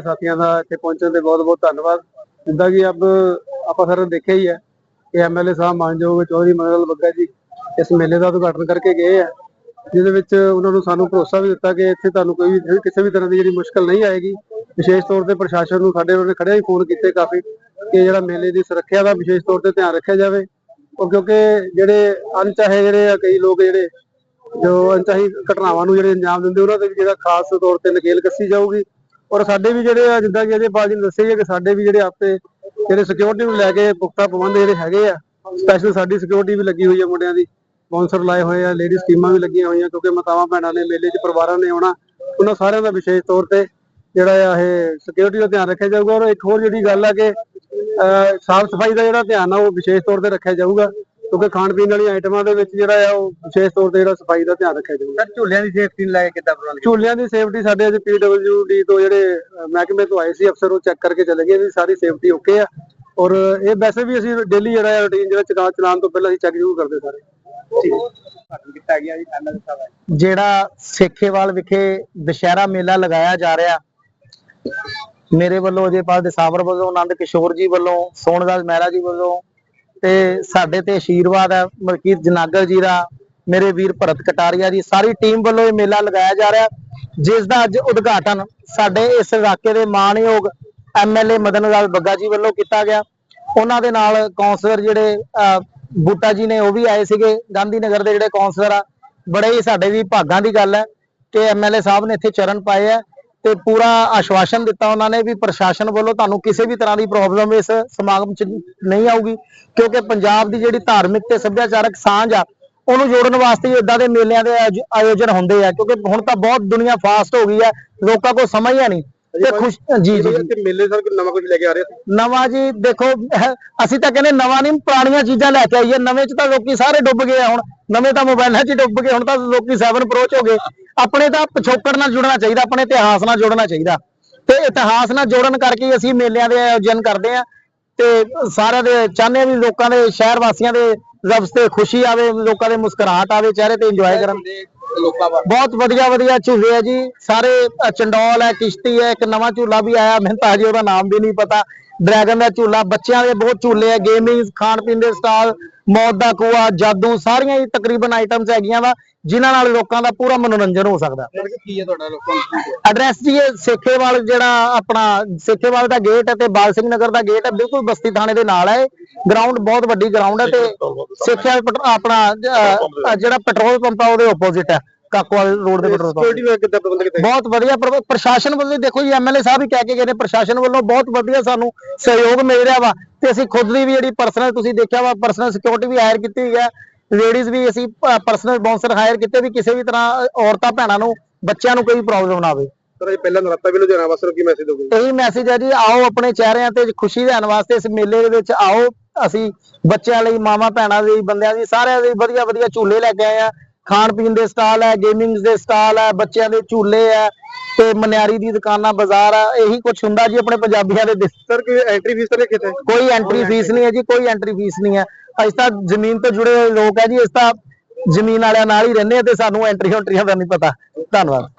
ਕੇ ਸਾਥੀਆਂ ਦਾ ਇੱਥੇ ਪਹੁੰਚਣ ਤੇ ਬਹੁਤ ਬਹੁਤ ਧੰਨਵਾਦ। ਜਿੱਦਾਂ ਕਿ ਅਬ ਆਪਾਂ ਸਾਰਿਆਂ ਨੇ ਦੇਖਿਆ ਹੀ ਹੈ ਕਿ ਐਮਐਲਏ ਸਾਹਿਬ ਮਾਨਯੋਗ ਚੌਧਰੀ ਮਨੋਹਰ ਬੱਗਾ ਜੀ ਇਸ ਮੇਲੇ ਦਾ ਉਦਘਾਟਨ ਕਰਕੇ ਗਏ ਆ ਜਿਹਦੇ ਵਿੱਚ ਉਹਨਾਂ ਨੂੰ ਸਾਨੂੰ ਭਰੋਸਾ ਵੀ ਦਿੱਤਾ ਕਿ ਇੱਥੇ ਤੁਹਾਨੂੰ ਕੋਈ ਵੀ, ਕਿਸੇ ਵੀ ਤਰ੍ਹਾਂ ਦੀ ਜਿਹੜੀ ਮੁਸ਼ਕਲ ਨਹੀਂ ਆਏਗੀ। ਵਿਸ਼ੇਸ਼ ਤੌਰ ਤੇ ਪ੍ਰਸ਼ਾਸਨ ਨੂੰ ਸਾਡੇ ਉਹਨੇ ਖੜਿਆ ਹੀ ਫੋਨ ਕੀਤੇ ਕਾਫੀ ਕਿ ਜਿਹੜਾ ਮੇਲੇ ਦੀ ਸੁਰੱਖਿਆ ਦਾ ਵਿਸ਼ੇਸ਼ ਤੌਰ ਤੇ ਧਿਆਨ ਰੱਖਿਆ ਜਾਵੇ। ਉਹ ਕਿਉਂਕਿ ਜਿਹੜੇ ਅਣਚਾਹੇ ਜਿਹੜੇ ਆ, ਕਈ ਲੋਕ ਜਿਹੜੇ ਜੋ ਅਣਚਾਹੀ ਘਟਨਾਵਾਂ ਨੂੰ ਜਿਹੜੇ ਅੰਜਾਮ ਦਿੰਦੇ, ਉਹਨਾਂ ਤੇ ਵੀ ਜਿਹੜਾ ਖਾਸ ਤੌਰ ਤੇ ਨਕੇਲ ਕੱਸੀ ਜਾਊਗੀ। ਔਰ ਸਾਡੇ ਵੀ ਜਿਹੜੇ ਆ, ਜਿੱਦਾਂ ਕਿ ਅਜੇ ਬਾਜੀ ਨੇ ਦੱਸਿਆ ਹੀ ਹੈ ਕਿ ਸਾਡੇ ਵੀ ਜਿਹੜੇ ਆਪੇ ਜਿਹੜੇ ਸਿਕਿਉਰਿਟੀ ਨੂੰ ਲੈ ਕੇ ਪੁਖਤਾ ਪ੍ਰਬੰਧ ਜਿਹੜੇ ਹੈਗੇ ਆ ਸਪੈਸ਼ਲ ਸਾਡੀ ਸਿਕਿਉਰਿਟੀ ਵੀ ਲੱਗੀ ਹੋਈ ਹੈ ਮੁੰਡਿਆਂ ਦੀ ਬਾਉਂਸਰ ਲਾਏ ਹੋਏ ਆ ਲੇਡੀਜ਼ ਟੀਮਾਂ ਵੀ ਲੱਗੀਆਂ ਹੋਈਆਂ, ਕਿਉਂਕਿ ਮਾਤਾਵਾਂ ਭੈਣਾਂ ਨੇ, ਮੇਲੇ 'ਚ ਪਰਿਵਾਰਾਂ ਨੇ ਆਉਣਾ, ਉਹਨਾਂ ਸਾਰਿਆਂ ਦਾ ਵਿਸ਼ੇਸ਼ ਤੌਰ ਤੇ ਜਿਹੜਾ ਆ ਇਹ ਸਿਕਿਉਰਿਟੀ ਦਾ ਧਿਆਨ ਰੱਖਿਆ ਜਾਊਗਾ। ਔਰ ਇੱਕ ਹੋਰ ਜਿਹੜੀ ਗੱਲ ਆ ਕਿ ਸਾਫ਼ ਸਫ਼ਾਈ ਦਾ ਜਿਹੜਾ ਧਿਆਨ ਆ, ਉਹ ਵਿਸ਼ੇਸ਼ ਤੌਰ ਤੇ ਰੱਖਿਆ ਜਾਊਗਾ। ਕਿਉਂਕਿ ਖਾਣ ਪੀਣ ਵਾਲੀਆਂ ਆਈਟਮਾਂ ਦੇ ਵਿੱਚ ਜਿਹੜਾ ਆ ਉਹ ਵਿਸ਼ੇਸ਼ ਤੌਰ ਤੇ ਜਿਹੜਾ ਸਫ਼ਾਈ ਦਾ ਧਿਆਨ ਰੱਖਿਆ ਜਾਊਗਾ। ਸਰ ਝੂਲਿਆਂ ਦੀ ਸੇਫਟੀ ਨੂੰ ਲੈ ਕੇ ਕਿੱਦਾਂ ਪ੍ਰਬੰਧ ਝੂਲਿਆਂ ਦੀ ਸੇਫਟੀ ਸਾਡੇ ਅੱਜ ਪੀਡਬਲਯੂਡੀ ਤੋਂ ਜਿਹੜੇ ਮਹਿਕਮੇ ਤੋਂ ਆਏ ਸੀ ਅਫਸਰ ਉਹ ਚੈੱਕ ਕਰਕੇ ਚਲੇ ਗਏ ਵੀ ਸਾਰੀ ਸੇਫਟੀ ਓਕੇ ਆ। ਔਰ ਇਹ ਵੈਸੇ ਵੀ ਅਸੀਂ ਡੇਲੀ ਜਿਹੜਾ ਰੂਟੀਨ ਜਿਹੜਾ ਚਲਾ ਚਲਾਉਣ ਤੋਂ ਪਹਿਲਾਂ ਅਸੀਂ ਚੈੱਕ ਜ਼ਰੂਰ ਕਰਦੇ ਸਾਰੇ। ਕੀਤਾ ਗਿਆ ਜੀ ਐਮਐਲਏ ਸਾਹਿਬ ਜਿਹੜਾ ਸੇਖੇਵਾਲ ਵਿਖੇ ਦੁਸ਼ਹਿਰਾ ਮੇਲਾ ਲਗਾਇਆ ਜਾ ਰਿਹਾ ਮੇਰੇ ਵੱਲੋਂ ਅਜੇਪਾਲ ਦੇ ਸਾਬਰ ਵੱਲੋਂ ਆਨੰਦ ਕਿਸ਼ੋਰ ਜੀ ਵੱਲੋਂ ਸੋਨਦਾਸ ਮਹਿਰਾ ਜੀ ਵੱਲੋਂ ਤੇ ਸਾਡੇ ਤੇ ਆਸ਼ੀਰਵਾਦ ਹੈ। ਮਲਕੀਤ ਜਨਾਗਰ ਜੀ ਦਾ ਮੇਰੇ ਵੀਰ ਭਰਤ ਕਟਾਰੀਆ ਜੀ ਸਾਰੀ ਟੀਮ ਵੱਲੋਂ ਇਹ ਮੇਲਾ ਲਗਾਇਆ ਜਾ ਰਿਹਾ ਜਿਸ ਦਾ ਅੱਜ ਉਦਘਾਟਨ ਸਾਡੇ ਇਸ ਇਲਾਕੇ ਦੇ ਮਾਣਯੋਗ ਐਮਐਲਏ ਮਦਨ ਲਾਲ ਬੱਗਾ ਜੀ ਵੱਲੋਂ ਕੀਤਾ ਗਿਆ। ਉਹਨਾਂ ਦੇ ਨਾਲ ਕਾਉਂਸਲਰ ਜਿਹੜੇ ਅਹ, ਬੂਟਾ ਜੀ ਨੇ ਉਹ ਵੀ ਆਏ ਸੀਗੇ। ਗਾਂਧੀ ਨਗਰ ਦੇ ਜਿਹੜੇ ਕਾਉਂਸਲਰ ਆ ਬੜੇ ਹੀ ਸਾਡੇ ਵੀ ਭਾਗਾਂ ਦੀ ਗੱਲ ਹੈ ਕਿ ਐਮਐਲਏ ਸਾਹਿਬ ਨੇ ਇੱਥੇ ਚਰਨ ਪਾਏ ਆ। ਤੇ ਪੂਰਾ ਆਸ਼ਵਾਸਨ ਦਿੱਤਾ ਉਹਨਾਂ ਨੇ ਵੀ ਪ੍ਰਸ਼ਾਸਨ ਵੱਲੋਂ ਤੁਹਾਨੂੰ ਕਿਸੇ ਵੀ ਤਰ੍ਹਾਂ ਦੀ ਪ੍ਰੋਬਲਮ ਇਸ ਸਮਾਗਮ 'ਚ ਨਹੀਂ ਆਊਗੀ, ਕਿਉਂਕਿ ਪੰਜਾਬ ਦੀ ਜਿਹੜੀ ਧਾਰਮਿਕ ਤੇ ਸੱਭਿਆਚਾਰਕ ਸਾਂਝ ਆ, ਉਹਨੂੰ ਜੋੜਨ ਵਾਸਤੇ ਇਦਾਂ ਦੇ ਮੇਲਿਆਂ ਦੇ ਆਯੋਜ- ਆਯੋਜਨ ਹੁੰਦੇ ਆ, ਕਿਉਂਕਿ ਹੁਣ ਤਾਂ ਬਹੁਤ ਦੁਨੀਆ ਫਾਸਟ ਹੋ ਗਈ ਹੈ ਲੋਕਾਂ ਕੋਲ ਸਮਝ ਆ ਨਹੀਂ। ਤੇ ਖੁਸ਼ ਜੀ ਜੀ ਜੀ। ਤੇ ਮੇਲੇ ਸਰ ਨਵਾਂ ਕੁਝ ਲੈ ਕੇ ਆ ਰਹੇ ਨਵਾਂ ਜੀ ਦੇਖੋ ਅਸੀਂ ਤਾਂ ਕਹਿੰਦੇ ਨਵਾਂ ਨਹੀਂ ਪੁਰਾਣੀਆਂ ਚੀਜ਼ਾਂ ਲੈ ਕੇ ਆਈਏ। ਨਵੇਂ ਚ ਤਾਂ ਲੋਕੀ ਸਾਰੇ ਡੁੱਬ ਗਏ ਆ ਹੁਣ। ਨਵੇਂ ਤਾਂ ਮੋਬਾਈਲਾਂ 'ਚ ਹੀ ਡੁੱਬ ਗਏ ਹੁਣ ਤਾਂ ਲੋਕੀ 7 ਪ੍ਰੋ 'ਚ ਹੋ ਗਏ। ਆਪਣੇ ਤਾਂ ਪਿਛੋਕੜ ਨਾਲ ਜੁੜਨਾ ਚਾਹੀਦਾ ਆਪਣੇ ਇਤਿਹਾਸ ਨਾਲ ਜੁੜਨਾ ਚਾਹੀਦਾ। ਤੇ ਇਤਿਹਾਸ ਨਾਲ ਜੋੜਨ ਕਰਕੇ ਹੀ ਅਸੀਂ ਮੇਲਿਆਂ ਦੇ ਆਯੋਜਨ ਕਰਦੇ ਆ ਤੇ ਸਾਰਿਆਂ ਦੇ ਚਾਹੁੰਦੇ ਹਾਂ ਵੀ ਲੋਕਾਂ ਦੇ ਸ਼ਹਿਰ ਵਾਸੀਆਂ ਦੇ ਲਫ਼ਜ਼ ਤੇ ਖੁਸ਼ੀ ਆਵੇ ਲੋਕਾਂ ਦੇ ਮੁਸਕਰਾਹਟ ਆਵੇ ਚਿਹਰੇ ਤੇ ਇੰਜੋਏ ਕਰਨ। ਲੋਕਾਂ ਬਾਰੇ ਬਹੁਤ ਵਧੀਆ ਵਧੀਆ ਝੂਲੇ ਆ ਜੀ। ਸਾਰੇ ਅ, ਚੰਡੋਲ ਹੈ ਕਿਸ਼ਤੀ ਹੈ ਇੱਕ ਨਵਾਂ ਝੂਲਾ ਵੀ ਆਇਆ। ਮੈਨੂੰ ਤਾਂ ਹਜੇ ਉਹਦਾ ਨਾਮ ਵੀ ਨਹੀਂ ਪਤਾ। ਡਰੈਗਨ ਦਾ ਝੂਲਾ ਬੱਚਿਆਂ ਦੇ ਬਹੁਤ ਝੂਲੇ ਆ ਗੇਮਿੰਗ ਖਾਣ ਪੀਣ ਦੇ ਸਟਾਲ ਮੌਤ ਦਾ ਕੂਆ ਜਾਦੂ ਸਾਰੀਆਂ ਹੀ ਤਕਰੀਬਨ ਆਈਟਮਸ ਹੈਗੀਆਂ ਵਾ ਜਿਨ੍ਹਾਂ ਨਾਲ ਲੋਕਾਂ ਦਾ ਪੂਰਾ ਮਨੋਰੰਜਨ ਹੋ ਸਕਦਾ। ਕੀ ਹੈ ਤੁਹਾਡਾ ਲੋਕਾਂ ਨੂੰ ਐਡਰੈਸ ਜੀ ਇਹ ਸੇਖੇਵਾਲ ਜਿਹੜਾ ਆਪਣਾ ਸੇਖੇਵਾਲ ਦਾ ਗੇਟ ਹੈ ਤੇ ਬਾਲ ਸਿੰਘ ਨਗਰ ਦਾ ਗੇਟ ਹੈ ਬਿਲਕੁਲ ਬਸਤੀ ਥਾਣੇ ਦੇ ਨਾਲ ਹੈ ਗਰਾਊਂਡ ਬਹੁਤ ਵੱਡੀ ਗਰਾਊਂਡ ਹੈ ਤੇ ਸੇਖੇਵਾਲ ਆਪਣਾ ਅ, ਜਿਹੜਾ ਪੈਟਰੋਲ ਪੰਪ ਆ ਉਹਦੇ ਆਪੋਜ਼ਿਟ ਹੈ। ਕਾਕੋਵਾਲ ਰੋਡ ਦੇ ਪੈਟਰੋਲ ਪੰਪ ਸਿਕਿਉਰਿਟੀ ਦਾ ਕਿੱਦਾਂ ਪ੍ਰਬੰਧ ਕੀਤਾ ਬਹੁਤ ਵਧੀਆ ਪ੍ਰਬ- ਪ੍ਰਸ਼ਾਸਨ ਵੱਲੋਂ ਦੇਖੋ ਜੀ ਐਮਐਲਏ ਸਾਹਿਬ ਵੀ ਕਹਿ ਕੇ ਗਏ ਨੇ ਪ੍ਰਸ਼ਾਸਨ ਵੱਲੋਂ ਬਹੁਤ ਵਧੀਆ ਸਾਨੂੰ ਸਹਿਯੋਗ ਮਿਲ ਰਿਹਾ ਵਾ। ਤੇ ਅਸੀਂ ਖੁਦ ਦੀ ਵੀ ਜਿਹੜੀ ਪਰਸਨਲ ਤੁਸੀਂ ਦੇਖਿਆ ਵਾ ਪਰਸਨਲ ਸਿਕਿਉਰਿਟੀ ਵੀ ਹਾਇਰ ਕੀਤੀ ਹੋਈ ਹੈ। ਲੇਡੀਜ਼ ਵੀ ਅਸੀਂ ਪਰਸਨਲ ਬਾਉਂਸਰ ਹਾਇਰ ਕੀਤੇ ਵੀ ਕਿਸੇ ਵੀ ਤਰ੍ਹਾਂ ਔਰਤਾਂ ਭੈਣਾਂ ਨੂੰ ਬੱਚਿਆਂ ਨੂੰ ਕੋਈ ਪ੍ਰੋਬਲਮ ਨਾ ਆਵੇ। ਸਰ ਇਹ ਪਹਿਲਾਂ ਨਰਾਤਾ ਵੀ ਲੁਧਿਆਣਾ ਵਾਸਤੇ ਨੂੰ ਕੀ ਮੈਸੇਜ ਦੋਗੇ ਇਹੀ ਮੈਸੇਜ ਹੈ ਜੀ ਆਓ ਆਪਣੇ ਚਿਹਰਿਆਂ ਤੇ ਖੁਸ਼ੀ ਲੈਣ ਵਾਸਤੇ ਇਸ ਮੇਲੇ ਦੇ ਵਿੱਚ ਆਓ। ਅਸੀਂ ਬੱਚਿਆਂ ਲਈ ਮਾਵਾਂ ਭੈਣਾਂ ਲਈ ਬੰਦਿਆਂ ਲਈ ਸਾਰਿਆਂ ਲਈ ਵਧੀਆ ਵਧੀਆ ਝੂਲੇ ਲੈ ਕੇ ਆਏ ਆ ਖਾਣ ਪੀਣ ਦੇ ਸਟਾਲ ਹੈ ਗੇਮਿੰਗਸ ਦੇ ਸਟਾਲ ਹੈ ਬੱਚਿਆਂ ਦੇ ਝੂਲੇ ਹੈ ਤੇ ਮਨਿਆਰੀ ਦੀ ਦੁਕਾਨਾਂ ਬਾਜ਼ਾਰ ਆ ਇਹੀ ਕੁਝ ਹੁੰਦਾ ਜੀ ਆਪਣੇ ਪੰਜਾਬੀਆਂ ਦੇ ਸਰ ਕਿ ਐਂਟਰੀ ਫੀਸ ਤਾਂ ਨਹੀਂ ਕਿਤੇ ਕੋਈ ਐਂਟਰੀ ਫੀਸ ਨਹੀਂ ਹੈ ਜੀ ਕੋਈ ਐਂਟਰੀ ਫੀਸ ਨਹੀਂ ਹੈ। ਅਸੀਂ ਤਾਂ ਜ਼ਮੀਨ ਤੋਂ ਜੁੜੇ ਹੋਏ ਲੋਕ ਹੈ ਜੀ ਇਸ ਤਾਂ ਜ਼ਮੀਨ ਵਾਲਿਆਂ ਨਾਲ ਹੀ ਰਹਿੰਦੇ ਆ ਤੇ ਸਾਨੂੰ ਐਂਟਰੀ ਐਂਟਰੀਆਂ ਦਾ ਨਹੀਂ ਪਤਾ। ਧੰਨਵਾਦ।